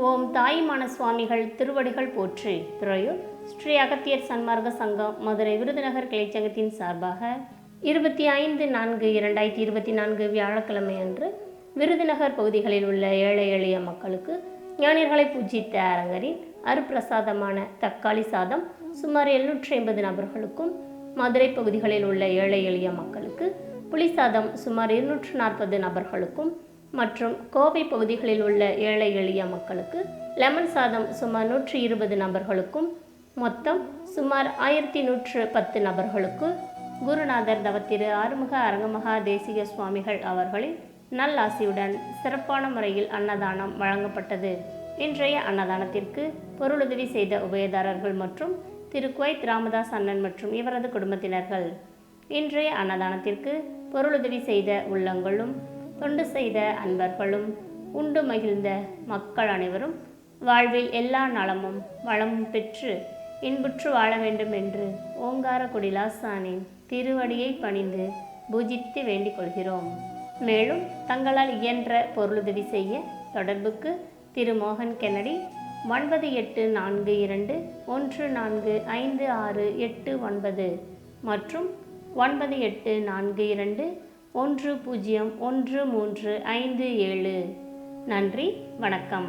ஓம் தாயுமான சுவாமிகள் திருவடிகள் போற்றி. துறையூர் ஸ்ரீ அகத்தியர் சன்மார்க்க சங்கம் மதுரை விருதுநகர் கிளைச்சங்கத்தின் சார்பாக இருபத்தி ஐந்து நான்கு இரண்டாயிரத்தி இருபத்தி நான்கு வியாழக்கிழமை அன்று விருதுநகர் பகுதிகளில் உள்ள ஏழை எளிய மக்களுக்கு ஞானியர்களை பூஜித்த அரங்கரின் அருப்பிரசாதமான தக்காளி சாதம் சுமார் எழுநூற்றி ஐம்பது நபர்களுக்கும் மதுரை பகுதிகளில் உள்ள ஏழை எளிய மக்களுக்கு புளிசாதம் சுமார் இருநூற்று நாற்பது நபர்களுக்கும் மற்றும் கோவை பகுதிகளில் உள்ள ஏழை எளிய மக்களுக்கு லெமன் சாதம் சுமார் நூற்றி இருபது நபர்களுக்கும் மொத்தம் சுமார் ஆயிரத்தி நூற்று பத்து நபர்களுக்கு குருநாதர் தவத்திரு ஆறுமுக அரங்கமகா தேசிக சுவாமிகள் அவர்களின் நல்லாசியுடன் சிறப்பான முறையில் அன்னதானம் வழங்கப்பட்டது. இன்றைய அன்னதானத்திற்கு பொருளுதவி செய்த உபயதாரர்கள் மற்றும் திரு குவைத் ராமதாஸ் அண்ணன் மற்றும் இவரது குடும்பத்தினர்கள். இன்றைய அன்னதானத்திற்கு பொருளுதவி செய்த உள்ளங்களும் தொண்டு செய்த அன்பர்களும் உண்டு மகிழ்ந்த மக்கள் அனைவரும் வாழ்வில் எல்லா நலமும் வளமும் பெற்று இன்புற்று வாழ வேண்டும் என்று ஓங்கார குடிலாசானின் திருவடியை பணிந்து பூஜித்து வேண்டிக் கொள்கிறோம். மேலும் தங்களால் இயன்ற பொருளுதவி செய்ய தொடர்புக்கு திரு மோகன் கென்னடி ஒன்பது எட்டு நான்கு இரண்டு ஒன்று நான்கு ஐந்து ஆறு எட்டு ஒன்பது மற்றும் ஒன்பது எட்டு நான்கு இரண்டு ஒன்று பூஜ்ஜியம் ஒன்று மூன்று ஐந்து ஏழு. நன்றி வணக்கம்.